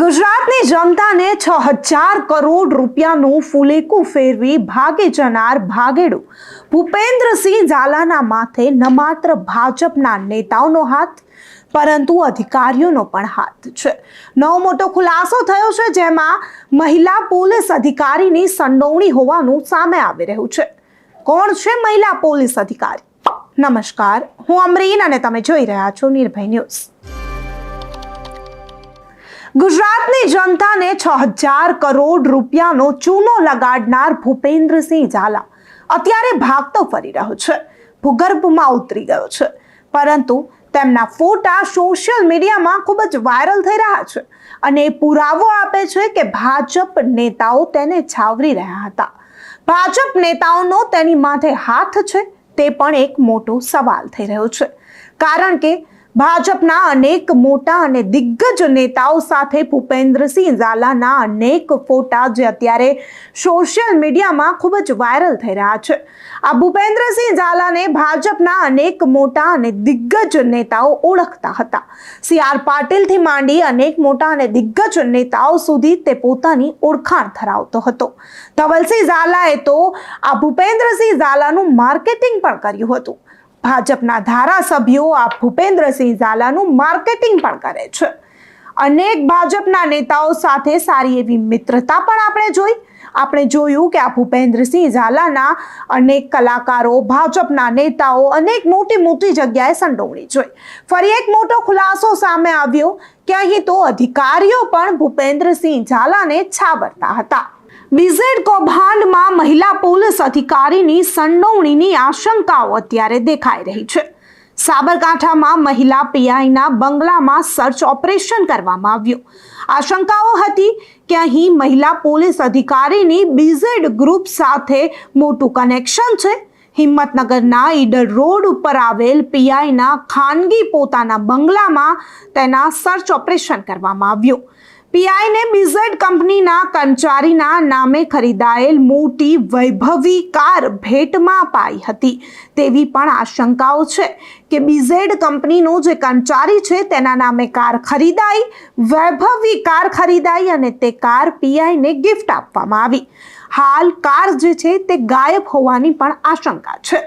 ગુજરાતની જનતાને છ હજાર કરોડ રૂપિયાનું ફુલેકું ફેરવી ભાગે જનાર ભાગેડું. ભૂપેન્દ્રસિંહ ઝાલાના માથે ન માત્ર ભાજપના નેતાઓનો હાથ, પરંતુ અધિકારીઓનો પણ હાથ છે. નવો મોટો ખુલાસો થયો છે, જેમાં મહિલા પોલીસ અધિકારીની સંડોવણી હોવાનું સામે આવી રહ્યું છે. કોણ છે મહિલા પોલીસ અધિકારી? નમસ્કાર, હું અમરીન અને તમે જોઈ રહ્યા છો નિર્ભય ન્યૂઝ. ગુજરાતની જનતાને છ હજાર કરોડ રૂપિયાનો ચૂનો લગાડનાર ભૂપેન્દ્રસિંહ ઝાલા અત્યારે ભાગતો ફરી રહ્યો છે. ભૂગર્ભમાં ઉતરી ગયો છે. પરંતુ તેમના ફોટા સોશિયલ મીડિયામાં ખૂબ જ વાયરલ થઈ રહ્યા છે અને પુરાવો આપે છે કે ભાજપ નેતાઓ તેને છાવરી રહ્યા હતા. ભાજપ નેતાઓનો તેની માથે હાથ છે તે પણ એક મોટો સવાલ થઈ રહ્યો છે. કારણ કે ભાજપના અનેક મોટા અને દિગ્ગજ નેતાઓ સાથે ભૂપેન્દ્રસિંહ ઝાલાના અનેક ફોટા જે અત્યારે સોશિયલ મીડિયામાં ખૂબ જ વાયરલ થઈ રહ્યા છે. આ ભૂપેન્દ્રસિંહ ઝાલાને ભાજપના અનેક મોટા અને દિગ્ગજ નેતાઓ ઓળખતા હતા. સી આર પાટીલથી માંડી અનેક મોટા અને દિગ્ગજ નેતાઓ સુધી તે પોતાની ઓળખાણ ધરાવતો હતો. ધવલસિંહ ઝાલાએ તો આ ભૂપેન્દ્રસિંહ ઝાલાનું માર્કેટિંગ પણ કર્યું હતું. ભાજપના ધારાસભ્યો આ ભૂપેન્દ્રસિંહ ઝાલાનું માર્કેટિંગ પણ કરે છે. અનેક ભાજપના નેતાઓ સાથે સારી એવી મિત્રતા પણ આપણે જોઈ. આપણે જોયું કે આ ભૂપેન્દ્રસિંહ ઝાલાના અનેક કલાકારો, ભાજપના નેતાઓ અનેક મોટી મોટી જગ્યાએ સંડોવણી જોઈ. ફરી એક મોટો ખુલાસો સામે આવ્યો કે અહીં તો અધિકારીઓ પણ ભૂપેન્દ્રસિંહ ઝાલાને છાબરતા હતા. બીઝેડ કૌભાંડમાં મહિલા પોલીસ અધિકારીની સંડોવણીની આશંકાઓ અત્યારે દેખાઈ રહી છે. સાબરકાંઠામાં મહિલા પીઆઈના બંગલામાં સર્ચ ઓપરેશન કરવામાં આવ્યું. આશંકાઓ હતી કે અહીં મહિલા પોલીસ અધિકારીની બીઝેડ ગ્રુપ સાથે મોટું કનેક્શન છે. હિંમતનગરના ઈડર રોડ ઉપર આવેલ પીઆઈના ખાનગી પોતાના બંગલામાં તેના સર્ચ ઓપરેશન કરવામાં આવ્યું. પીઆઈને બીઝેડ કંપનીના કર્મચારીના નામે ખરીદાયેલ મોટી વૈભવી કાર ભેટમાં પાઈ હતી. તેવી પણ આશંકાઓ છે કે બીઝેડ કંપનીનો જે કર્મચારી છે તેના નામે કાર ખરીદાઈ, વૈભવી કાર ખરીદાઈ અને તે કાર પીઆઈને ગિફ્ટ આપવામાં આવી. હાલ કાર જે છે તે ગાયબ હોવાની પણ આશંકા છે.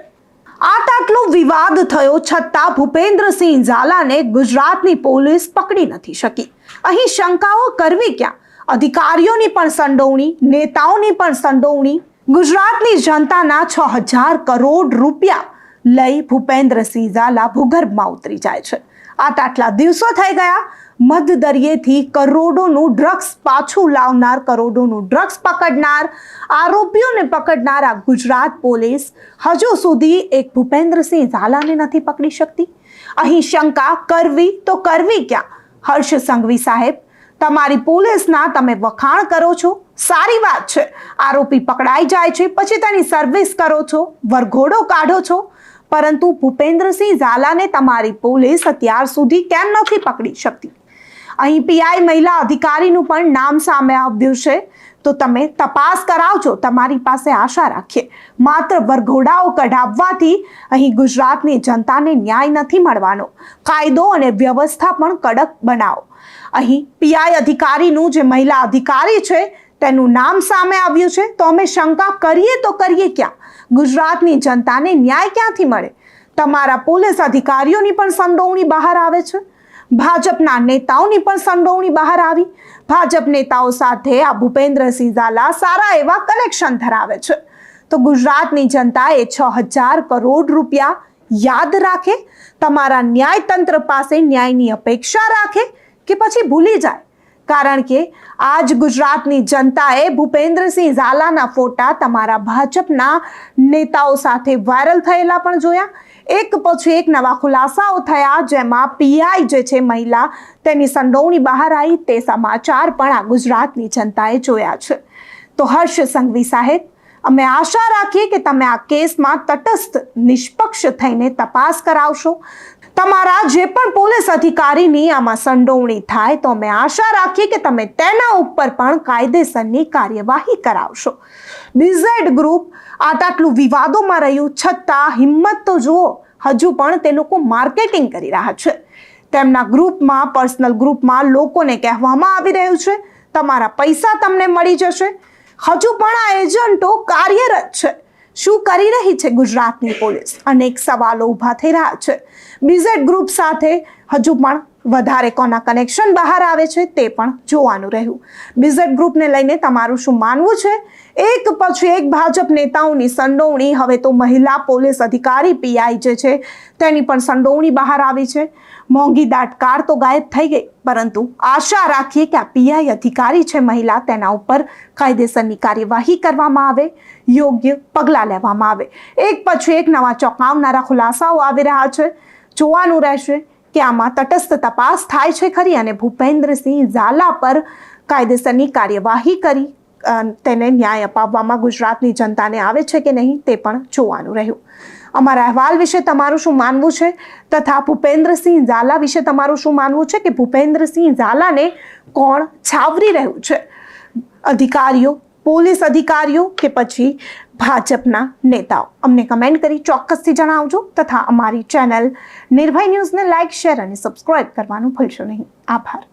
આટ આટલો વિવાદ થયો છતાં ભૂપેન્દ્રસિંહ ઝાલાને ગુજરાતની પોલીસ પકડી નથી શકી. અહીં શંકાઓ કરવી ક્યાં? અધિકારીઓની પણ સંડોવણી, નેતાઓની પણ સંડોવણી. ગુજરાતની જનતાના છ હજાર કરોડ રૂપિયા લઈ ભૂપેન્દ્રસિંહ ઝાલા ભૂગર્ભમાં ઉતરી જાય છે. આટલા દિવસો થઈ ગયા. મધ દરિયેથી કરોડોનું ડ્રગ્સ પાછું લાવનાર, કરોડોનું ડ્રગ્સ પકડનાર, આરોપીઓને પકડનાર આ ગુજરાત પોલીસ હજુ સુધી એક ભૂપેન્દ્રસિંહ ઝાલાને નથી પકડી શકતી. અહીં શંકા, કરવી તો કરવી ક્યાં? હર્ષ સંઘવી સાહેબ, તમારી પોલીસના તમે વખાણ કરો છો? સારી વાત છે. આરોપી પકડાઈ જાય છે, પછી તેની સર્વિસ કરો છો, વરઘોડો કાઢો છો. પરંતુ ભૂપેન્દ્રસિંહ ઝાલાને તમારી પોલીસ અત્યાર સુધી કેમ નથી પકડી શકતી? અહીં પીઆઈ મહિલા અધિકારીનું પણ નામ સામે આવ્યું છે. તો તમે તપાસ કરાવજો, તમારી પાસે આશા રાખીએ. માત્ર વરઘોડાઓ કઢાવવાથી અહીં ગુજરાતની જનતાને ન્યાય નથી મળવાનો. કાયદો અને વ્યવસ્થા પણ કડક બનાવો. અહીં પીઆઈ અધિકારીનું જે મહિલા અધિકારી છે, તેનું નામ સામે આવ્યું છે. તો અમે શંકા કરીએ તો કરીએ ક્યાં? ગુજરાતની જનતાને ન્યાય ક્યાંથી મળે? તમારા પોલીસ અધિકારીઓની પણ સંડોવણી બહાર આવે છે. ભાજપના નેતાઓની પણ સંડોવણી બહાર આવી. ભાજપ નેતાઓ સાથે આ ભૂપેન્દ્રસિંહ ઝાલા સારા એવા કનેક્શન ધરાવે છે. તો ગુજરાતની જનતા એ છ હજાર કરોડ રૂપિયા યાદ રાખે? તમારા ન્યાયતંત્ર પાસે ન્યાયની અપેક્ષા રાખે કે પછી ભૂલી જાય? કારણ કે આજ ગુજરાતની જનતાએ ભૂપેન્દ્રસિંહ ઝાલાના ફોટા તમારા ભાજપના નેતાઓ સાથે વાયરલ થયેલા પણ જોયા. એક પછી એક નવા ખુલાસાઓ થયા, જેમાં પીઆઈ જે છે મહિલા, તેની સંડોવણી બહાર આવી, તે સમાચાર પણ આ ગુજરાતની જનતાએ જોયા છે. તો હર્ષ સંઘવી સાહેબ, અમે આશા રાખીએ કે તમે આ કેસમાં તટસ્થ, નિષ્પક્ષ થઈને તપાસ કરાવશો. તમારા જે પણ પોલીસ અધિકારીની આમાં સંડોવણી થાય તો અમે આશા રાખીએ કે તમે તેના ઉપર પણ કાયદેસરની કાર્યવાહી કરાવશો. બીઝેડ ગ્રુપ આટલું વિવાદોમાં રહ્યું, છતાં હિંમત તો જુઓ, હજુ પણ તે લોકો માર્કેટિંગ કરી રહ્યા છે. તેમના ગ્રુપમાં, પર્સનલ ગ્રુપમાં લોકોને કહેવામાં આવી રહ્યું છે, તમારા પૈસા તમને મળી જશે. હજુ પણ આ એજન્ટો કાર્યરત છે. શું કરી રહી છે ગુજરાતની પોલીસ? અનેક સવાલો ઊભા થઈ રહ્યા છે. બીઝેડ ગ્રુપ સાથે હજુ પણ વધારે કોના કનેક્શન બહાર આવે છે તે પણ જોવાનું રહ્યું. બીઝેડ ગ્રુપને લઈને તમારું શું માનવું છે? એક પછી એક ભાજપ નેતાઓની સંડોવણી, હવે તો મહિલા પોલીસ અધિકારી પીઆઈ જે છે તેની પણ સંડોવણી બહાર આવી છે. મોંઘી દાટ કાર તો ગાયબ થઈ ગઈ. પરંતુ આશા રાખીએ કે આ પીઆઈ અધિકારી છે મહિલા, તેના ઉપર કાયદેસરની કાર્યવાહી કરવામાં આવે, યોગ્ય પગલાં લેવામાં આવે. એક પછી એક નવા ચોંકાવનારા ખુલાસાઓ આવી રહ્યા છે. જોવાનું રહેશે કે આમાં તટસ્થ તપાસ થાય છે ખરી અને ભૂપેન્દ્રસિંહ ઝાલા પર કાયદેસરની કાર્યવાહી કરી તેને ન્યાય અપાવવામાં ગુજરાતની જનતાને આવે છે કે નહીં તે પણ જોવાનું રહ્યું. અમારા અહેવાલ વિશે તમારું શું માનવું છે? તથા ભૂપેન્દ્રસિંહ ઝાલા વિશે તમારું શું માનવું છે કે ભૂપેન્દ્રસિંહ ઝાલાને કોણ છાવરી રહ્યું છે? અધિકારીઓ, પોલીસ અધિકારીઓ કે પછી ભાજપના નેતાઓ? અમને કમેન્ટ કરી ચોક્કસથી જણાવજો તથા અમારી ચેનલ નિર્ભય ન્યૂઝને લાઇક શેર અને સબસ્ક્રાઇબ કરવાનું ભૂલશો નહીં. આભાર.